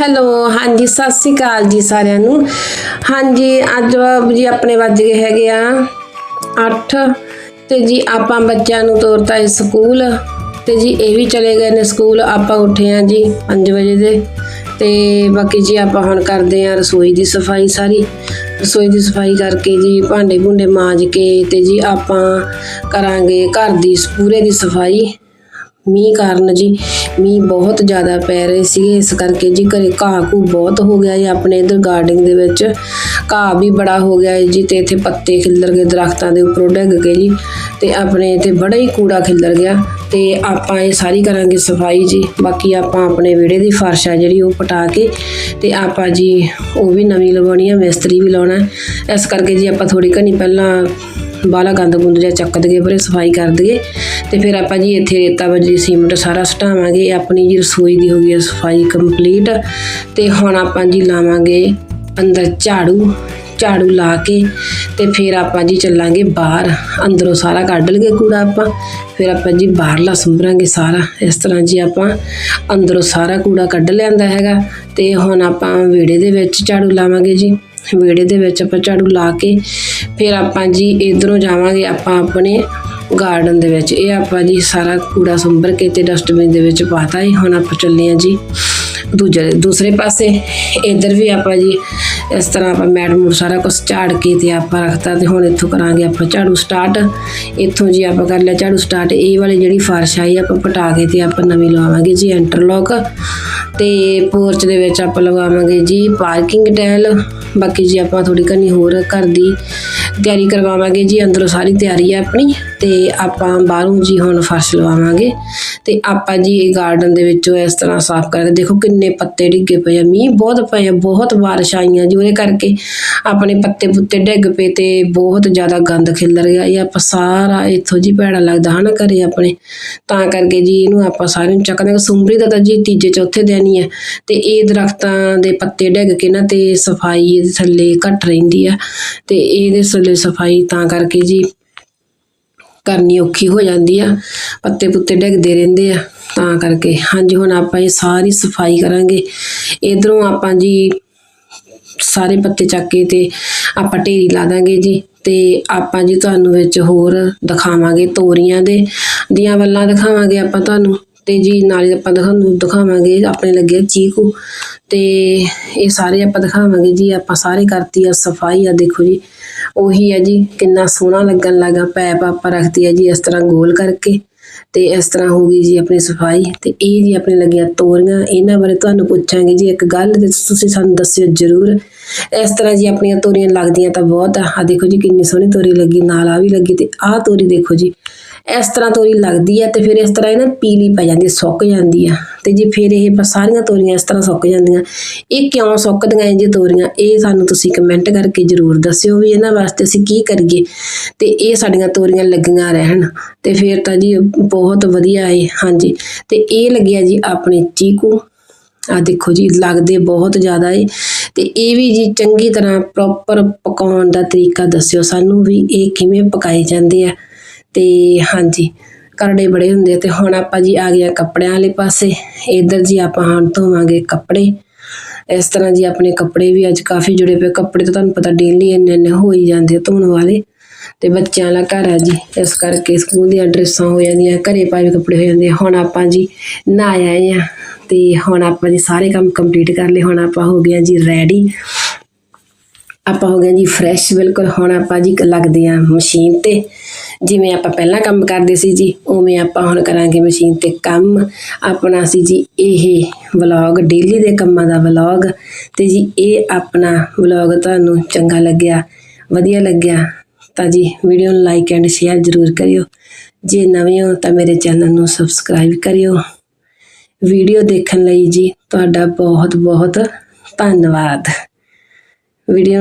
Hello, ਹਾਂਜੀ, ਸਤਿ ਸ੍ਰੀ ਅਕਾਲ ਜੀ ਸਾਰਿਆਂ ਨੂੰ। ਹਾਂਜੀ, ਅੱਜ ਜੀ ਆਪਣੇ ਵੱਜ ਗਏ ਹੈਗੇ ਆ 8 ਤੇ ਜੀ ਆਪਾਂ ਬੱਚਿਆਂ ਨੂੰ ਤੋਰਤਾ ਹੈ ਸਕੂਲ। ਤੇ ਜੀ ਇਹ ਵੀ ਚਲੇ ਗਏ ਨੇ ਸਕੂਲ। ਆਪਾਂ ਉੱਠੇ ਆ ਜੀ 5 ਵਜੇ ਦੇ। ਤੇ ਬਾਕੀ ਜੀ ਆਪਾਂ ਹੁਣ ਕਰਦੇ ਆ ਰਸੋਈ ਦੀ ਸਫ਼ਾਈ ਸਾਰੀ। ਰਸੋਈ ਦੀ ਸਫ਼ਾਈ ਕਰਕੇ ਜੀ ਭਾਂਡੇ ਭੁੰਡੇ ਮਾਂਜ ਕੇ ਤੇ ਜੀ ਆਪਾਂ ਕਰਾਂਗੇ ਘਰ ਦੀ ਪੂਰੇ ਦੀ ਸਫ਼ਾਈ। ਮੀਂਹ ਕਾਰਨ ਜੀ, ਮੀਂਹ ਬਹੁਤ ਜ਼ਿਆਦਾ ਪੈ ਰਹੇ ਸੀਗੇ, ਇਸ ਕਰਕੇ ਜੀ ਘਰੇ ਘਾਹ ਘੂ ਬਹੁਤ ਹੋ ਗਿਆ ਜੀ, ਆਪਣੇ ਇਧਰ ਗਾਰਡਨਿੰਗ ਦੇ ਵਿੱਚ। ਘਾਹ ਵੀ ਬੜਾ ਹੋ ਗਿਆ ਹੈ ਜੀ, ਤੇ ਇੱਥੇ ਪੱਤੇ ਖਿੱਲਰ ਗਏ, ਦਰਖਤਾਂ ਦੇ ਉੱਪਰੋਂ ਡਿੱਗ ਕੇ ਜੀ, ਤੇ ਆਪਣੇ ਇੱਥੇ ਬੜਾ ਹੀ ਕੂੜਾ ਖਿੱਲਰ ਗਿਆ, ਤੇ ਆਪਾਂ ਇਹ ਸਾਰੀ ਕਰਾਂਗੇ ਸਫ਼ਾਈ ਜੀ, ਬਾਕੀ ਆਪਾਂ ਆਪਣੇ ਵਿਹੜੇ ਦੀ ਫਰਸ਼ ਆ ਜਿਹੜੀ ਉਹ ਪਟਾ ਕੇ, ਤੇ ਆਪਾਂ ਜੀ ਉਹ ਵੀ ਨਵੀਂ ਲਵਾਉਣੀ ਆ, ਮਿਸਤਰੀ ਵੀ ਲਾਉਣਾ। ਇਸ ਕਰਕੇ ਜੀ ਆਪਾਂ ਥੋੜੀ ਘਣੀ ਪਹਿਲਾਂ ਬਾਲਾ ਗੰਦ ਗੁੰਦ ਜਿਹਾ ਚੱਕ ਦਈਏ, ਪਰੇ ਸਫ਼ਾਈ ਕਰ ਦਈਏ ਤੇ ਫਿਰ ਆਪਾਂ ਜੀ ਇੱਥੇ ਰੇਤਾ ਬਜਰੀ ਸੀਮਟ ਸਾਰਾ ਸਟਾਵਾਂਗੇ, ਆਪਣੀ ਜੀ ਰਸੋਈ ਦੀ ਹੋ ਗਈ ਹੈ ਸਫ਼ਾਈ ਕੰਪਲੀਟ ਤੇ ਹੁਣ ਆਪਾਂ ਜੀ ਲਾਵਾਂਗੇ ਅੰਦਰ ਝਾੜੂ ਝਾੜੂ ਲਾ ਕੇ ਤੇ ਫਿਰ ਆਪਾਂ ਜੀ ਚੱਲਾਂਗੇ ਬਾਹਰ, ਅੰਦਰੋਂ ਸਾਰਾ ਕੱਢ ਲਈਏ ਕੂੜਾ ਆਪਾਂ, ਫਿਰ ਆਪਾਂ ਜੀ ਬਾਹਰਲਾ ਸੰਭਰਾਂਗੇ ਸਾਰਾ, ਇਸ ਤਰ੍ਹਾਂ ਜੀ ਆਪਾਂ ਅੰਦਰੋਂ ਸਾਰਾ ਕੂੜਾ ਕੱਢ ਲਿਆਂਦਾ ਹੈਗਾ ਤੇ ਹੁਣ ਆਪਾਂ ਵਿਹੜੇ ਦੇ ਵਿੱਚ ਝਾੜੂ ਲਾਵਾਂਗੇ ਜੀ। ਵਿਹੜੇ ਦੇ ਵਿੱਚ ਆਪਾਂ ਝਾੜੂ ਲਾ ਕੇ ਫਿਰ ਆਪਾਂ ਜੀ ਇਧਰੋਂ ਜਾਵਾਂਗੇ ਆਪਾਂ ਆਪਣੇ ਗਾਰਡਨ ਦੇ ਵਿੱਚ। ਇਹ ਆਪਾਂ ਜੀ ਸਾਰਾ ਕੂੜਾ ਸੰਭਰ ਕੇ ਤੇ ਡਸਟਬਿਨ ਦੇ ਵਿੱਚ ਪਾਤਾ ਹੈ ਹੁਣ ਆਪਾਂ ਚੱਲੇ ਹਾਂ ਜੀ ਦੂਜੇ ਦੂਸਰੇ ਪਾਸੇ। ਇਧਰ ਵੀ ਆਪਾਂ ਜੀ ਇਸ ਤਰ੍ਹਾਂ ਆਪਾਂ ਮੈਡਮ ਮੂਟ ਸਾਰਾ ਕੁਝ ਝਾੜ ਕੇ ਤੇ ਆਪਾਂ ਰੱਖਤਾ ਤੇ ਹੁਣ ਇੱਥੋਂ ਕਰਾਂਗੇ ਆਪਾਂ ਝਾੜੂ ਸਟਾਰਟ ਇੱਥੋਂ ਜੀ ਆਪਾਂ ਕਰ ਲਿਆ ਝਾੜੂ ਸਟਾਰਟ ਇਹ ਵਾਲੀ ਜਿਹੜੀ ਫਰਸ਼ ਆਈ ਆਪਾਂ ਪਟਾ ਕੇ ਤੇ ਆਪਾਂ ਨਵੀਂ ਲਵਾਵਾਂਗੇ ਜੀ ਇੰਟਰਲੌਕ ਤੇ ਪੋਰਚ ਦੇ ਵਿੱਚ ਆਪਾਂ ਲਗਾਵਾਂਗੇ ਜੀ ਪਾਰਕਿੰਗ ਟੈਲ ਬਾਕੀ ਜੀ ਆਪਾਂ ਥੋੜੀ ਘਣੀ ਹੋਰ ਘਰ ਦੀ ਤਿਆਰੀ ਕਰਵਾਵਾਂਗੇ ਜੀ, ਅੰਦਰੋਂ ਸਾਰੀ ਤਿਆਰੀ ਹੈ ਆਪਣੀ। ਤੇ ਆਪਾਂ ਬਾਹਰੋਂ ਜੀ ਹੁਣ ਫਰਸ਼ ਲਵਾਵਾਂਗੇ। ਤੇ ਆਪਾਂ ਜੀ ਇਹ ਗਾਰਡਨ ਦੇ ਵਿੱਚੋਂ ਇਸ ਤਰ੍ਹਾਂ ਸਾਫ਼ ਕਰਕੇ ਦੇਖੋ ਕਿੰਨੇ ਪੱਤੇ ਡਿੱਗੇ ਪਏ ਆ। ਮੀਂਹ ਬਹੁਤ ਪਏ ਆ, ਬਹੁਤ ਬਾਰਿਸ਼ ਆਈਆਂ ਜੀ ਉਹਦੇ ਕਰਕੇ ਆਪਣੇ ਪੱਤੇ ਪੁੱਤੇ ਡਿੱਗ ਪਏ ਤੇ ਬਹੁਤ ਜ਼ਿਆਦਾ ਗੰਦ ਖਿਲਰ ਗਿਆ। ਇਹ ਆਪਾਂ ਸਾਰਾ ਇੱਥੋਂ ਜੀ ਭੈੜਾ ਲੱਗਦਾ ਹਨਾ ਘਰੇ ਆਪਣੇ। ਤਾਂ ਕਰਕੇ ਜੀ ਇਹਨੂੰ ਆਪਾਂ ਸਾਰਿਆਂ ਨੂੰ ਚੱਕਦੇ ਹਾਂ ਸੁੰਬਰੀ ਦਾ ਤਾਂ ਜੀ ਤੀਜੇ ਚੌਥੇ ਦਿਨ ਹੀ ਹੈ ਤੇ ਇਹ ਦਰਖਤਾਂ ਦੇ ਪੱਤੇ ਡਿੱਗ ਕੇ ਨਾ ਤੇ ਸਫ਼ਾਈ ਇਹਦੇ ਥੱਲੇ ਘਟ ਰਹਿੰਦੀ ਆ। ਤੇ ਇਹਦੇ ਥੱਲੇ ਸਫ਼ਾਈ ਤਾਂ ਕਰਕੇ ਜੀ ਕਰਨੀ ਔਖੀ ਹੋ ਜਾਂਦੀ ਆ, ਪੱਤੇ ਪੁੱਤੇ ਡਿੱਗਦੇ ਰਹਿੰਦੇ ਆ, ਤਾਂ ਕਰਕੇ। ਹਾਂਜੀ, ਹੁਣ ਆਪਾਂ ਇਹ ਸਾਰੀ ਸਫ਼ਾਈ ਕਰਾਂਗੇ। ਇਧਰੋਂ ਆਪਾਂ ਜੀ ਸਾਰੇ ਪੱਤੇ ਚੱਕ ਕੇ ਤੇ ਆਪਾਂ ਢੇਰੀ ਲਾ ਦਾਂਗੇ ਜੀ ਤੇ ਆਪਾਂ ਜੀ ਤੁਹਾਨੂੰ ਵਿੱਚ ਹੋਰ ਦਿਖਾਵਾਂਗੇ ਤੋਰੀਆਂ ਦੇ। ਦੀਆਂ ਵੱਲਾਂ ਦਿਖਾਵਾਂਗੇ ਆਪਾਂ ਤੁਹਾਨੂੰ ਤੇ ਜੀ ਨਾਲੇ ਆਪਾਂ ਤੁਹਾਨੂੰ ਦਿਖਾਵਾਂਗੇ ਆਪਣੇ ਲੱਗੇ ਚੀਕੂ। ਤੇ ਇਹ ਸਾਰੇ ਆਪਾਂ ਦਿਖਾਵਾਂਗੇ ਜੀ, ਆਪਾਂ ਸਾਰੇ ਕਰਤੀ ਆ ਸਫ਼ਾਈ ਆ ਦੇਖੋ ਜੀ। ਉਹੀ ਹੈ ਜੀ, ਕਿੰਨਾ ਸੋਹਣਾ ਲੱਗਣ ਲੱਗਾ, ਪੈਪ ਆਪਾਂ ਰੱਖਤੀ ਹੈ ਜੀ ਇਸ ਤਰ੍ਹਾਂ ਗੋਲ ਕਰਕੇ ਤੇ ਇਸ ਤਰ੍ਹਾਂ ਹੋ ਗਈ ਜੀ ਆਪਣੀ ਸਫ਼ਾਈ ਤੇ ਇਹ ਜੀ ਆਪਣੇ ਲੱਗੀਆਂ ਤੋਰੀਆਂ। ਇਹਨਾਂ ਬਾਰੇ ਤੁਹਾਨੂੰ ਪੁੱਛਾਂਗੇ ਜੀ, ਇੱਕ ਗੱਲ ਤੇ ਤੁਸੀਂ ਸਾਨੂੰ ਦੱਸਿਓ ਜ਼ਰੂਰ। ਇਸ ਤਰ੍ਹਾਂ ਜੀ ਆਪਣੀਆਂ ਤੋਰੀਆਂ ਲੱਗਦੀਆਂ ਤਾਂ ਬਹੁਤ ਆ। ਆਹ ਦੇਖੋ ਜੀ, ਕਿੰਨੀ ਸੋਹਣੀ ਤੋਰੀ ਲੱਗੀ, ਨਾਲ ਆ ਵੀ ਲੱਗੀ ਤੇ ਆਹ ਤੋਰੀ ਦੇਖੋ ਜੀ ਇਸ ਤਰ੍ਹਾਂ ਤੋਰੀ ਲੱਗਦੀ ਆ ਤੇ ਫਿਰ ਇਸ ਤਰ੍ਹਾਂ ਇਹ ਨਾ ਪੀਲੀ ਪੈ ਜਾਂਦੀ ਸੁੱਕ ਜਾਂਦੀ ਆ। ਤੇ ਜੀ ਫਿਰ ਇਹ ਸਾਰੀਆਂ ਤੋਰੀਆਂ ਇਸ ਤਰ੍ਹਾਂ ਸੁੱਕ ਜਾਂਦੀਆਂ, ਇਹ ਕਿਉਂ ਸੁੱਕਦੀਆਂ ਇਹ ਜੀ ਤੋਰੀਆਂ? ਇਹ ਸਾਨੂੰ ਤੁਸੀਂ ਕਮੈਂਟ ਕਰਕੇ ਜਰੂਰ ਦੱਸਿਓ ਵੀ ਇਹਨਾਂ ਵਾਸਤੇ ਅਸੀਂ ਕੀ ਕਰੀਏ ਤੇ ਇਹ ਸਾਡੀਆਂ ਤੋਰੀਆਂ ਲੱਗੀਆਂ ਰਹਿਣ। ਤੇ ਫਿਰ ਤਾਂ ਜੀ ਬਹੁਤ ਵਧੀਆ ਏ, ਹਾਂਜੀ। ਤੇ ਇਹ ਲੱਗਿਆ ਜੀ ਆਪਣੇ ਚੀਕੂ। ਆ ਦੇਖੋ ਜੀ, ਲੱਗਦੇ ਬਹੁਤ ਜ਼ਿਆਦਾ ਏ। ਤੇ ਇਹ ਵੀ ਜੀ ਚੰਗੀ ਤਰ੍ਹਾਂ ਪ੍ਰੋਪਰ ਪਕਾਉਣ ਦਾ ਤਰੀਕਾ ਦੱਸਿਓ ਸਾਨੂੰ ਵੀ ਇਹ ਕਿਵੇਂ ਪਕਾਏ ਜਾਂਦੇ ਆ। ਅਤੇ ਹਾਂਜੀ, ਕਰੜੇ ਬੜੇ ਹੁੰਦੇ ਆ ਤੇ ਹੁਣ ਆਪਾਂ ਜੀ ਆ ਗਏ ਹਾਂ ਕੱਪੜਿਆਂ ਵਾਲੇ ਪਾਸੇ। ਇੱਧਰ ਜੀ ਆਪਾਂ ਹੁਣ ਧੋਵਾਂਗੇ ਕੱਪੜੇ। ਇਸ ਤਰ੍ਹਾਂ ਜੀ ਆਪਣੇ ਕੱਪੜੇ ਵੀ ਅੱਜ ਕਾਫੀ ਜੁੜੇ ਪਏ। ਕੱਪੜੇ ਤਾਂ ਤੁਹਾਨੂੰ ਪਤਾ ਡੇਲੀ ਇੰਨੇ ਇੰਨੇ ਹੋ ਹੀ ਜਾਂਦੇ ਧੋਣ ਵਾਲੇ। ਤੇ ਬੱਚਿਆਂ ਦਾ ਘਰ ਆ ਜੀ, ਇਸ ਕਰਕੇ ਸਕੂਲ ਦੀਆਂ ਡਰੈਸਾਂ ਹੋ ਜਾਂਦੀਆਂ, ਘਰੇ ਪਾਏ ਕੱਪੜੇ ਹੋ ਜਾਂਦੇ ਹੁਣ ਆਪਾਂ ਜੀ ਨਹਾਏ ਆਏ ਆ ਤੇ ਹੁਣ ਆਪਾਂ ਜੀ ਸਾਰੇ ਕੰਮ ਕੰਪਲੀਟ ਕਰ ਲਏ। ਹੁਣ ਆਪਾਂ ਹੋ ਗਏ ਆ ਜੀ ਰੈਡੀ ਆਪਾਂ ਹੋ ਗਏ ਜੀ ਫਰੈਸ਼ ਬਿਲਕੁਲ। ਹੁਣ ਆਪਾਂ ਜੀ ਲੱਗਦੇ ਆ ਮਸ਼ੀਨ ਤੇ। ਜਿਵੇਂ ਆਪਾਂ ਪਹਿਲਾਂ ਕੰਮ ਕਰਦੇ ਸੀ ਜੀ, ਉਵੇਂ ਆਪਾਂ ਹੁਣ ਕਰਾਂਗੇ ਮਸ਼ੀਨ ਤੇ ਕੰਮ। ਆਪਣਾ ਸੀ ਜੀ ਇਹ ਵਲੌਗ ਡੇਲੀ ਦੇ ਕੰਮਾਂ ਦਾ ਵਲੌਗ। ਤੇ ਜੀ ਇਹ ਆਪਣਾ ਵਲੌਗ ਤੁਹਾਨੂੰ ਚੰਗਾ ਲੱਗਿਆ, ਵਧੀਆ ਲੱਗਿਆ, ਤਾਂ ਜੀ ਵੀਡੀਓ ਨੂੰ ਲਾਈਕ ਐਂਡ ਸ਼ੇਅਰ ਜ਼ਰੂਰ ਕਰਿਓ। ਜੇ ਨਵੇਂ ਹੋ ਤਾਂ ਮੇਰੇ ਚੈਨਲ ਨੂੰ ਸਬਸਕ੍ਰਾਈਬ ਕਰਿਓ। ਵੀਡੀਓ ਦੇਖਣ ਲਈ ਜੀ ਤੁਹਾਡਾ ਬਹੁਤ ਬਹੁਤ ਧੰਨਵਾਦ। ਵੀਡੀਓ